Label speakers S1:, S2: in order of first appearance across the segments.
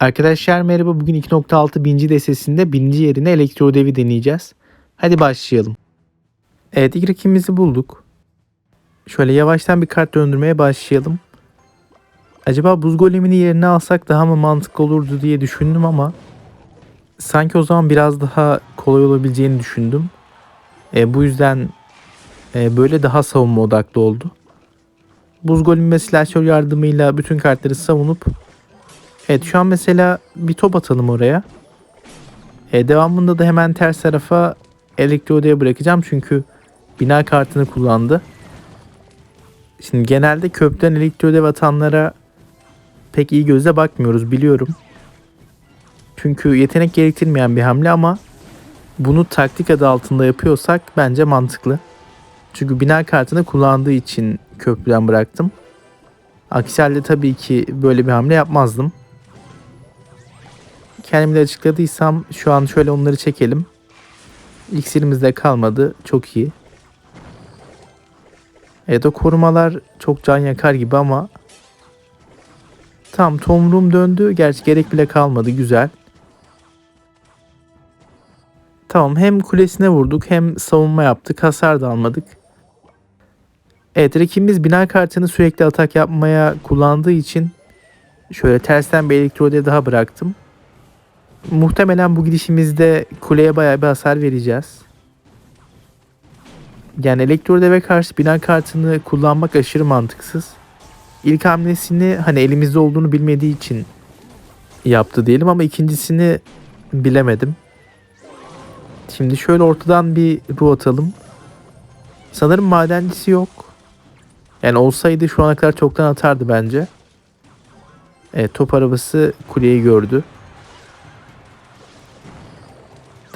S1: Arkadaşlar merhaba. Bugün 2.6 binci destesinde birinci yerine elektro devi deneyeceğiz. Hadi başlayalım. Evet ilk rakibimizi bulduk. Şöyle yavaştan bir kart döndürmeye başlayalım. Acaba buz golemini yerine alsak daha mı mantıklı olurdu diye düşündüm ama sanki o zaman biraz daha kolay olabileceğini düşündüm. E, bu yüzden e, böyle daha savunma odaklı oldu. Buz golemi ve yardımıyla bütün kartları savunup Evet şu an mesela bir top atalım oraya. E, devamında da hemen ters tarafa elektrode'ye bırakacağım çünkü bina kartını kullandı. Şimdi genelde köprüden elektrodev atanlara pek iyi gözle bakmıyoruz biliyorum. Çünkü yetenek gerektirmeyen bir hamle ama bunu taktik adı altında yapıyorsak bence mantıklı. Çünkü bina kartını kullandığı için köprüden bıraktım. Aksi halde tabii ki böyle bir hamle yapmazdım kendimi açıkladıysam şu an şöyle onları çekelim. İksirimizde kalmadı. Çok iyi. Evet o korumalar çok can yakar gibi ama tam tomrum döndü. Gerçi gerek bile kalmadı. Güzel. Tamam hem kulesine vurduk hem savunma yaptık. Hasar da almadık. Evet rakibimiz bina kartını sürekli atak yapmaya kullandığı için şöyle tersten bir elektrode daha bıraktım. Muhtemelen bu gidişimizde kuleye bayağı bir hasar vereceğiz. Yani elektrodeve karşı bina kartını kullanmak aşırı mantıksız. İlk hamlesini hani elimizde olduğunu bilmediği için yaptı diyelim ama ikincisini bilemedim. Şimdi şöyle ortadan bir ruh atalım. Sanırım madencisi yok. Yani olsaydı şu ana kadar çoktan atardı bence. Evet top arabası kuleyi gördü.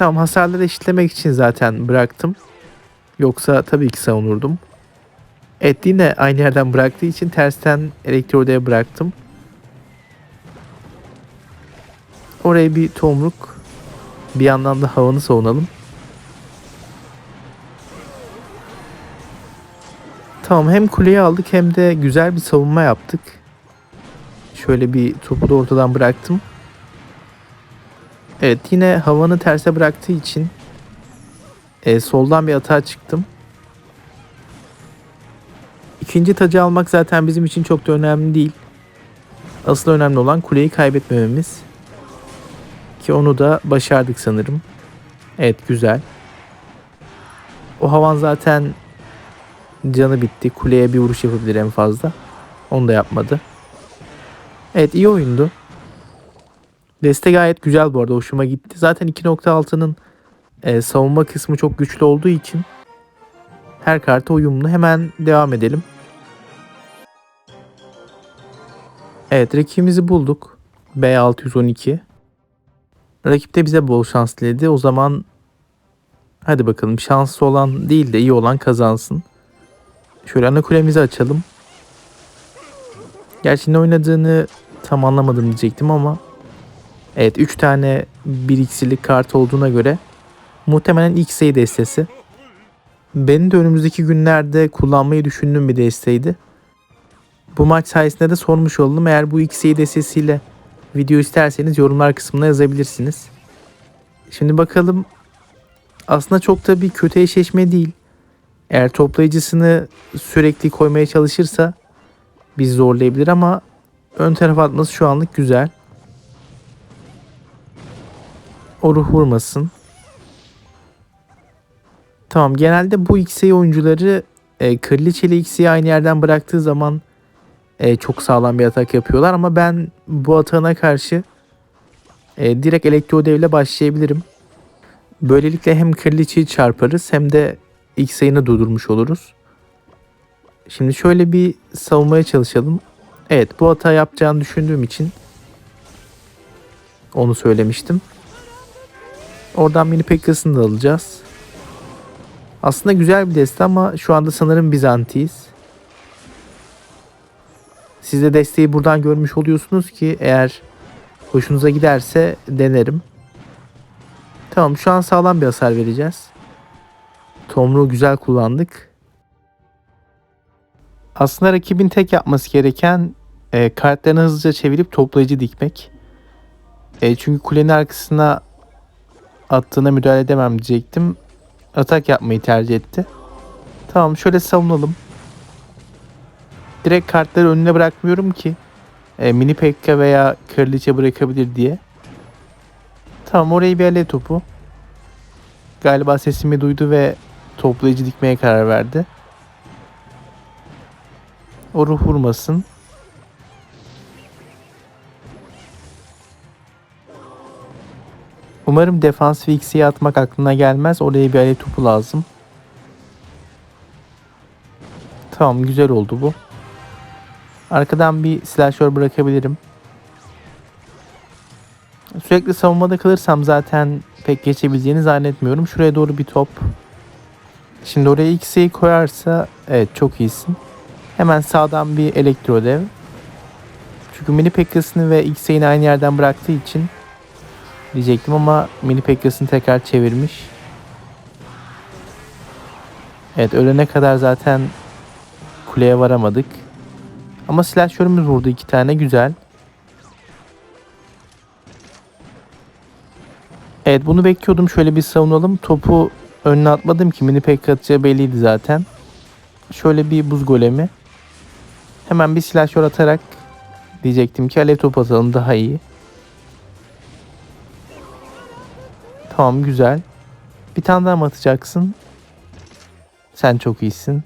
S1: Tamam hasarları eşitlemek için zaten bıraktım. Yoksa tabii ki savunurdum. Et yine aynı yerden bıraktığı için tersten elektrodaya bıraktım. Oraya bir tomruk. Bir yandan da havanı savunalım. Tamam hem kuleyi aldık hem de güzel bir savunma yaptık. Şöyle bir topu da ortadan bıraktım. Evet yine havanı terse bıraktığı için e, soldan bir atağa çıktım. İkinci tacı almak zaten bizim için çok da önemli değil. Asıl önemli olan kuleyi kaybetmememiz. Ki onu da başardık sanırım. Evet güzel. O havan zaten canı bitti. Kuleye bir vuruş yapabilir en fazla. Onu da yapmadı. Evet iyi oyundu. Deste gayet güzel bu arada hoşuma gitti. Zaten 2.6'nın e, savunma kısmı çok güçlü olduğu için her karta uyumlu. Hemen devam edelim. Evet rakibimizi bulduk. B612. Rakip de bize bol şans diledi. O zaman hadi bakalım şanslı olan değil de iyi olan kazansın. Şöyle ana kulemizi açalım. Gerçi ne oynadığını tam anlamadım diyecektim ama Evet 3 tane 1 x'lik kart olduğuna göre muhtemelen ilk destesi. Benim de önümüzdeki günlerde kullanmayı düşündüğüm bir desteydi. Bu maç sayesinde de sormuş oldum. Eğer bu XA destesiyle video isterseniz yorumlar kısmına yazabilirsiniz. Şimdi bakalım. Aslında çok da bir kötü eşleşme değil. Eğer toplayıcısını sürekli koymaya çalışırsa biz zorlayabilir ama ön taraf atması şu anlık güzel. O ruh vurmasın. Tamam genelde bu XA oyuncuları e, Kraliçe ile XA'yı aynı yerden bıraktığı zaman e, çok sağlam bir atak yapıyorlar ama ben bu atağına karşı e, direkt elektrodev ile başlayabilirim. Böylelikle hem Kraliçeyi çarparız hem de XA'yını durdurmuş oluruz. Şimdi şöyle bir savunmaya çalışalım. Evet bu hata yapacağını düşündüğüm için onu söylemiştim. Oradan mini Pekkas'ını da alacağız. Aslında güzel bir deste ama şu anda sanırım Bizantiyiz. Siz de desteği buradan görmüş oluyorsunuz ki eğer hoşunuza giderse denerim. Tamam şu an sağlam bir hasar vereceğiz. Tomruğu güzel kullandık. Aslında rakibin tek yapması gereken e, kartlarını hızlıca çevirip toplayıcı dikmek. E, çünkü kulenin arkasına attığına müdahale edemem diyecektim. Atak yapmayı tercih etti. Tamam şöyle savunalım. Direkt kartları önüne bırakmıyorum ki. E, mini Pekka veya Kraliçe bırakabilir diye. Tamam orayı bir alev topu. Galiba sesimi duydu ve toplayıcı dikmeye karar verdi. O ruh vurmasın. Umarım defans X'yi atmak aklına gelmez. Oraya bir alev topu lazım. Tamam güzel oldu bu. Arkadan bir slasher bırakabilirim. Sürekli savunmada kalırsam zaten pek geçebileceğini zannetmiyorum. Şuraya doğru bir top. Şimdi oraya X'yi koyarsa evet çok iyisin. Hemen sağdan bir elektro dev. Çünkü mini pekkasını ve X'ini aynı yerden bıraktığı için diyecektim ama mini pekkasını tekrar çevirmiş. Evet ölene kadar zaten kuleye varamadık. Ama silahşörümüz vurdu iki tane güzel. Evet bunu bekliyordum. Şöyle bir savunalım. Topu önüne atmadım ki mini pek atacağı belliydi zaten. Şöyle bir buz golemi. Hemen bir silahşör atarak diyecektim ki alev topu atalım daha iyi. Tamam güzel. Bir tane daha mı atacaksın? Sen çok iyisin.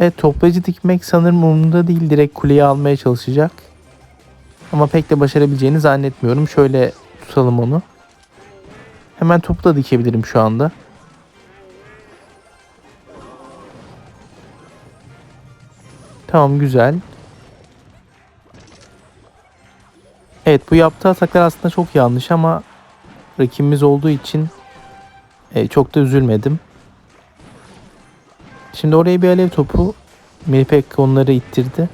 S1: Evet toplayıcı dikmek sanırım umurunda değil. Direkt kuleyi almaya çalışacak. Ama pek de başarabileceğini zannetmiyorum. Şöyle tutalım onu. Hemen topu da dikebilirim şu anda. Tamam güzel. Evet bu yaptığı ataklar aslında çok yanlış ama rakibimiz olduğu için e, çok da üzülmedim. Şimdi oraya bir alev topu Milpek onları ittirdi.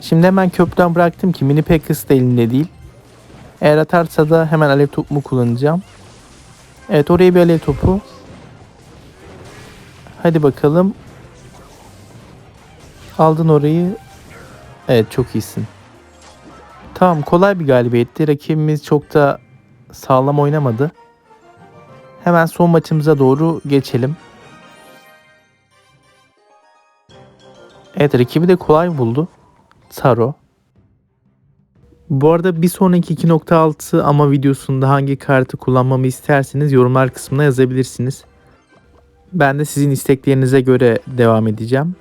S1: Şimdi hemen köprüden bıraktım ki mini Packers da elinde değil. Eğer atarsa da hemen alev topumu kullanacağım. Evet oraya bir alev topu. Hadi bakalım. Aldın orayı. Evet çok iyisin. Tamam kolay bir galibiyetti. Rakibimiz çok da sağlam oynamadı. Hemen son maçımıza doğru geçelim. Evet rakibi de kolay buldu. Taro. Bu arada bir sonraki 2.6 ama videosunda hangi kartı kullanmamı isterseniz yorumlar kısmına yazabilirsiniz. Ben de sizin isteklerinize göre devam edeceğim.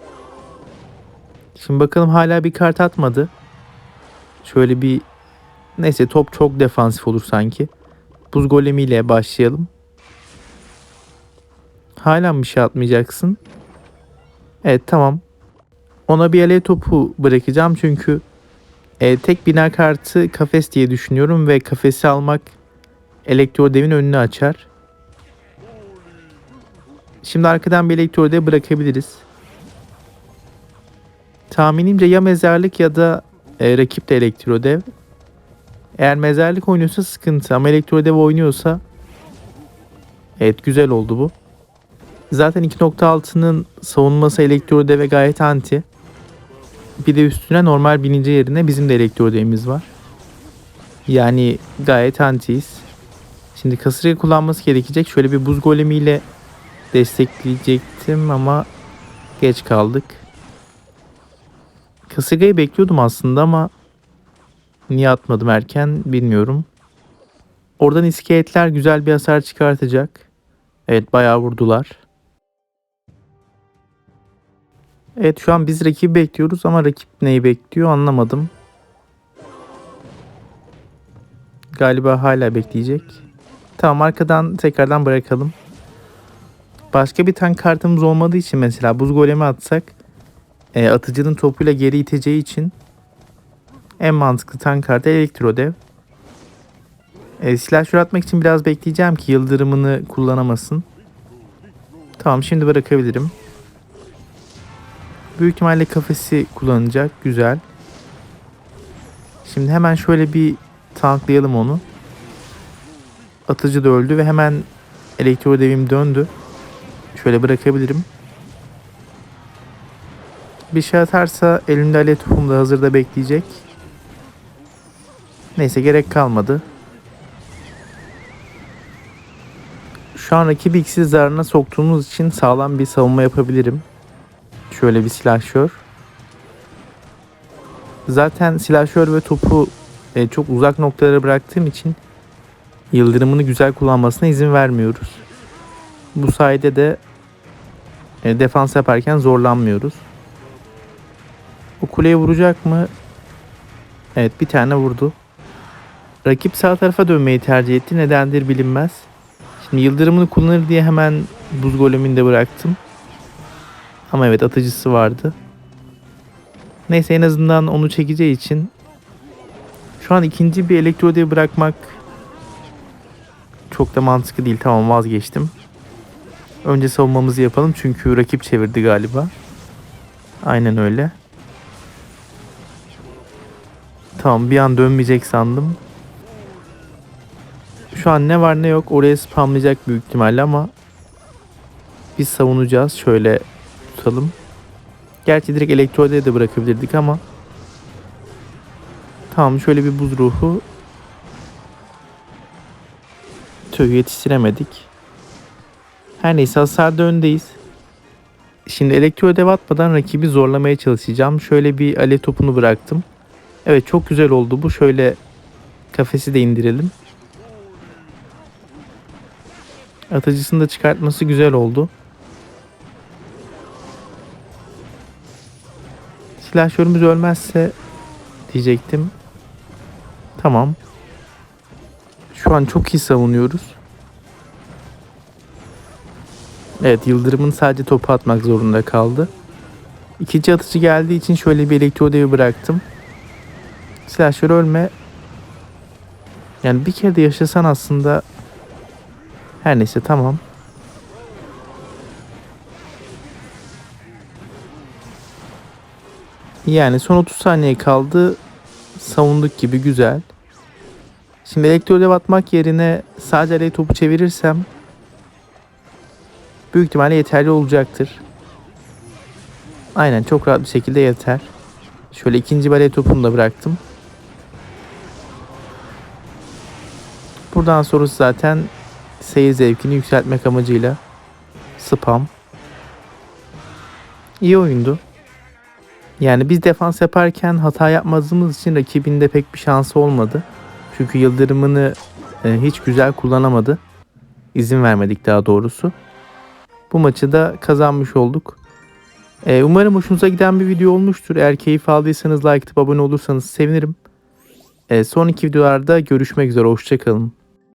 S1: Şimdi bakalım hala bir kart atmadı. Şöyle bir neyse top çok defansif olur sanki. Buz golemiyle başlayalım. Hala mı bir şey atmayacaksın? Evet tamam. Ona bir alev topu bırakacağım çünkü e, tek bina kartı kafes diye düşünüyorum ve kafesi almak elektro devin önünü açar. Şimdi arkadan bir elektro dev bırakabiliriz. Tahminimce ya mezarlık ya da e, rakip de elektro dev. Eğer mezarlık oynuyorsa sıkıntı ama elektro dev oynuyorsa evet güzel oldu bu. Zaten 2.6'nın savunması elektro deve gayet anti. Bir de üstüne normal binince yerine bizim de elektro devimiz var. Yani gayet antiyiz. Şimdi kasırga kullanması gerekecek. Şöyle bir buz golemiyle destekleyecektim ama geç kaldık. Kasırgayı bekliyordum aslında ama niye atmadım erken bilmiyorum. Oradan iskeletler güzel bir hasar çıkartacak. Evet bayağı vurdular. Evet şu an biz rakibi bekliyoruz ama rakip neyi bekliyor anlamadım. Galiba hala bekleyecek. Tamam arkadan tekrardan bırakalım. Başka bir tank kartımız olmadığı için mesela buz golemi atsak e, atıcının topuyla geri iteceği için en mantıklı tank kartı elektro dev. E, silah atmak için biraz bekleyeceğim ki yıldırımını kullanamasın. Tamam şimdi bırakabilirim. Büyük ihtimalle kafesi kullanacak. Güzel. Şimdi hemen şöyle bir tanklayalım onu. Atıcı da öldü ve hemen elektro devim döndü. Şöyle bırakabilirim. Bir şey atarsa elimde alev topum da hazırda bekleyecek. Neyse gerek kalmadı. Şu an rakibi ikisi zararına soktuğumuz için sağlam bir savunma yapabilirim. Şöyle bir silahşör. Zaten silahşör ve topu e, çok uzak noktalara bıraktığım için yıldırımını güzel kullanmasına izin vermiyoruz. Bu sayede de e, defans yaparken zorlanmıyoruz. O kuleye vuracak mı? Evet bir tane vurdu. Rakip sağ tarafa dönmeyi tercih etti. Nedendir bilinmez. Şimdi yıldırımını kullanır diye hemen buz golemini bıraktım. Ama evet atıcısı vardı. Neyse en azından onu çekeceği için şu an ikinci bir elektrodeyi bırakmak çok da mantıklı değil. Tamam vazgeçtim. Önce savunmamızı yapalım çünkü rakip çevirdi galiba. Aynen öyle. Tamam bir an dönmeyecek sandım. Şu an ne var ne yok oraya spamlayacak büyük ihtimalle ama biz savunacağız. Şöyle tutalım. Gerçi direkt elektrode de bırakabilirdik ama Tamam şöyle bir buz ruhu Tüh yetiştiremedik. Her neyse hasarda öndeyiz. Şimdi elektrodev atmadan rakibi zorlamaya çalışacağım. Şöyle bir alev topunu bıraktım. Evet çok güzel oldu bu. Şöyle kafesi de indirelim. Atıcısını da çıkartması güzel oldu. Silahşörümüz ölmezse diyecektim. Tamam. Şu an çok iyi savunuyoruz. Evet Yıldırım'ın sadece topu atmak zorunda kaldı. İkinci atıcı geldiği için şöyle bir elektrodevi bıraktım. Silahşör ölme. Yani bir kere de yaşasan aslında her neyse tamam. Yani son 30 saniye kaldı. Savunduk gibi güzel. Şimdi elektrodev atmak yerine sadece alev topu çevirirsem büyük ihtimalle yeterli olacaktır. Aynen çok rahat bir şekilde yeter. Şöyle ikinci bale topunu da bıraktım. Buradan sonrası zaten seyir zevkini yükseltmek amacıyla spam. İyi oyundu. Yani biz defans yaparken hata yapmadığımız için rakibinde pek bir şansı olmadı. Çünkü yıldırımını e, hiç güzel kullanamadı. İzin vermedik daha doğrusu. Bu maçı da kazanmış olduk. E, umarım hoşunuza giden bir video olmuştur. Eğer keyif aldıysanız like atıp abone olursanız sevinirim. E, sonraki videolarda görüşmek üzere. Hoşçakalın.